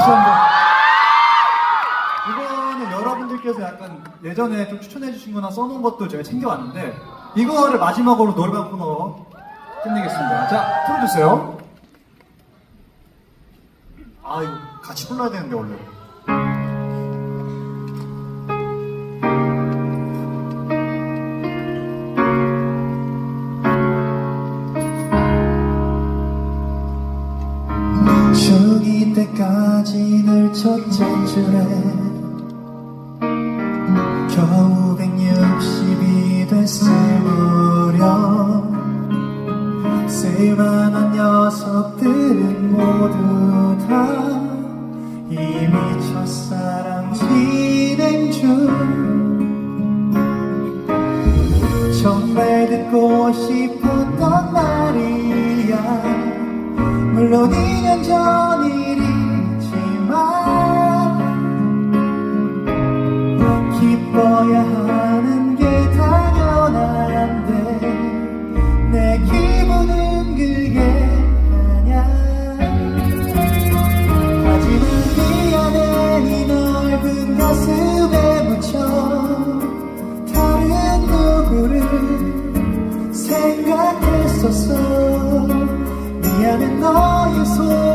한번. 이거는 여러분들께서 약간 예전에 좀 추천해주신 거나 써놓은 것도 제가 챙겨왔는데, 이거를 마지막으로 노래방 코너 끝내겠습니다. 자, 틀어주세요. 아, 이거 같이 불러야 되는데, 원래. 중 2 때까지 늘 첫째 줄에 겨우 160이 됐을 무렵 쓸만한 녀석들은 모두 다 이미 첫사랑 진행 중. 정말 듣고 싶었던 말이야. 물론 2년 전 일이 믿어야 하는 게 당연한데 내 기분은 그게 아냐 하지만 미안해 이 넓은 가슴에 묻혀 다른 누구를 생각했었어. 미안해 너의 손.